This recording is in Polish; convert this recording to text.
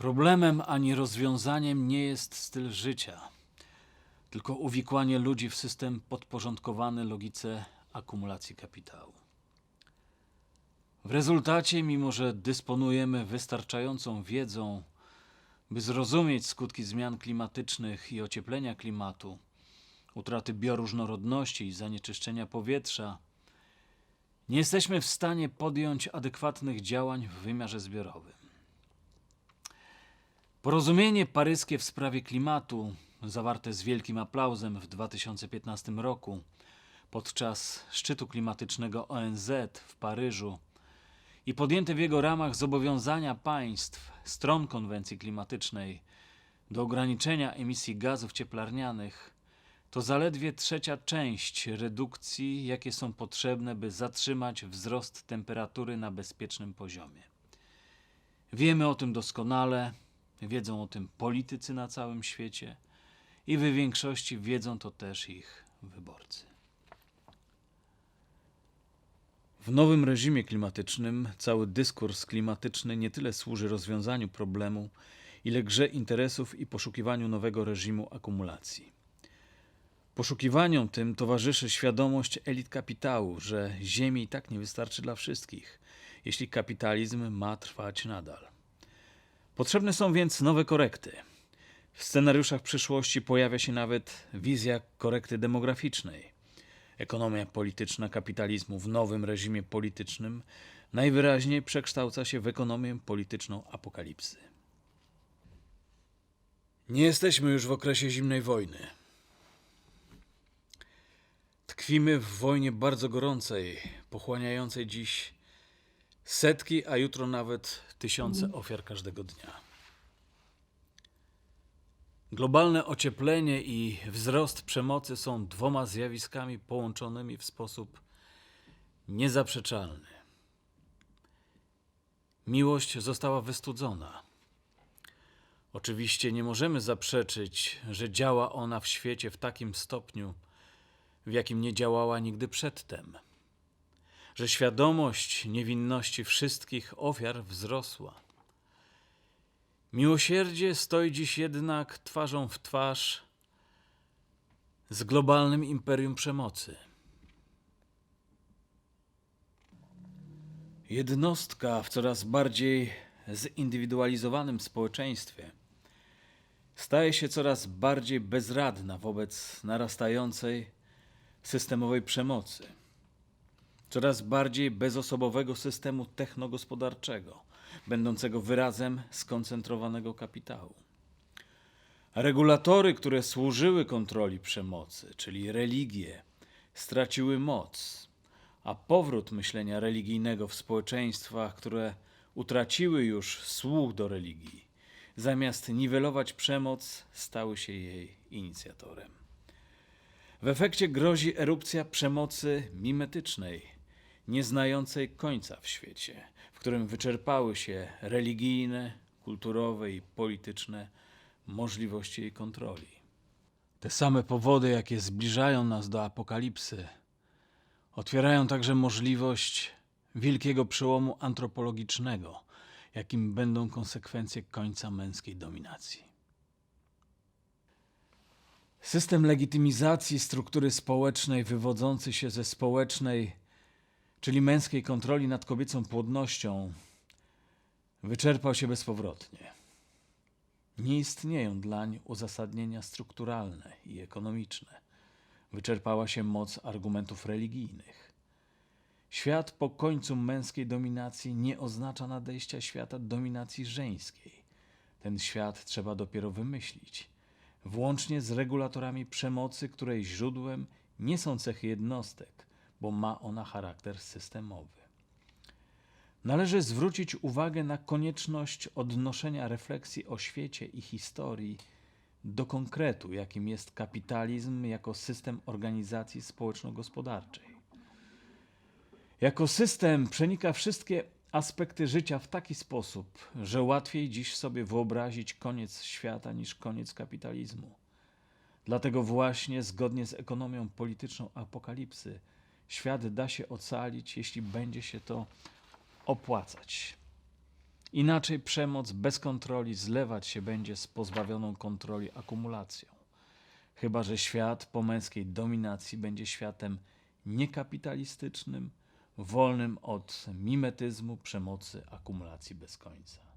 Problemem ani rozwiązaniem nie jest styl życia, tylko uwikłanie ludzi w system podporządkowany logice akumulacji kapitału. W rezultacie, mimo że dysponujemy wystarczającą wiedzą, by zrozumieć skutki zmian klimatycznych i ocieplenia klimatu, utraty bioróżnorodności i zanieczyszczenia powietrza, nie jesteśmy w stanie podjąć adekwatnych działań w wymiarze zbiorowym. Porozumienie paryskie w sprawie klimatu, zawarte z wielkim aplauzem w 2015 roku podczas szczytu klimatycznego ONZ w Paryżu i podjęte w jego ramach zobowiązania państw stron konwencji klimatycznej do ograniczenia emisji gazów cieplarnianych, to zaledwie trzecia część redukcji, jakie są potrzebne, by zatrzymać wzrost temperatury na bezpiecznym poziomie. Wiemy o tym doskonale, wiedzą o tym politycy na całym świecie i w większości wiedzą to też ich wyborcy. W nowym reżimie klimatycznym cały dyskurs klimatyczny nie tyle służy rozwiązaniu problemu, ile grze interesów i poszukiwaniu nowego reżimu akumulacji. Poszukiwaniom tym towarzyszy świadomość elit kapitału, że ziemi i tak nie wystarczy dla wszystkich, jeśli kapitalizm ma trwać nadal. Potrzebne są więc nowe korekty. W scenariuszach przyszłości pojawia się nawet wizja korekty demograficznej. Ekonomia polityczna kapitalizmu w nowym reżimie politycznym najwyraźniej przekształca się w ekonomię polityczną apokalipsy. Nie jesteśmy już w okresie zimnej wojny. Tkwimy w wojnie bardzo gorącej, pochłaniającej dziś setki, a jutro nawet tysiące ofiar każdego dnia. Globalne ocieplenie i wzrost przemocy są dwoma zjawiskami połączonymi w sposób niezaprzeczalny. Miłość została wystudzona. Oczywiście nie możemy zaprzeczyć, że działa ona w świecie w takim stopniu, w jakim nie działała nigdy przedtem. Że świadomość niewinności wszystkich ofiar wzrosła. Miłosierdzie stoi dziś jednak twarzą w twarz z globalnym imperium przemocy. Jednostka w coraz bardziej zindywidualizowanym społeczeństwie staje się coraz bardziej bezradna wobec narastającej systemowej przemocy, coraz bardziej bezosobowego systemu technogospodarczego, będącego wyrazem skoncentrowanego kapitału. Regulatory, które służyły kontroli przemocy, czyli religie, straciły moc, a powrót myślenia religijnego w społeczeństwach, które utraciły już słuch do religii, zamiast niwelować przemoc, stały się jej inicjatorem. W efekcie grozi erupcja przemocy mimetycznej, nieznającej końca w świecie, w którym wyczerpały się religijne, kulturowe i polityczne możliwości jej kontroli. Te same powody, jakie zbliżają nas do apokalipsy, otwierają także możliwość wielkiego przełomu antropologicznego, jakim będą konsekwencje końca męskiej dominacji. System legitymizacji struktury społecznej wywodzący się ze społecznej, czyli męskiej kontroli nad kobiecą płodnością, wyczerpał się bezpowrotnie. Nie istnieją dlań uzasadnienia strukturalne i ekonomiczne. Wyczerpała się moc argumentów religijnych. Świat po końcu męskiej dominacji nie oznacza nadejścia świata dominacji żeńskiej. Ten świat trzeba dopiero wymyślić, włącznie z regulatorami przemocy, której źródłem nie są cechy jednostek, bo ma ona charakter systemowy. Należy zwrócić uwagę na konieczność odnoszenia refleksji o świecie i historii do konkretu, jakim jest kapitalizm jako system organizacji społeczno-gospodarczej. Jako system przenika wszystkie aspekty życia w taki sposób, że łatwiej dziś sobie wyobrazić koniec świata niż koniec kapitalizmu. Dlatego właśnie, zgodnie z ekonomią polityczną apokalipsy, świat da się ocalić, jeśli będzie się to opłacać. Inaczej przemoc bez kontroli zlewać się będzie z pozbawioną kontroli akumulacją. Chyba, że świat po męskiej dominacji będzie światem niekapitalistycznym, wolnym od mimetyzmu, przemocy, akumulacji bez końca.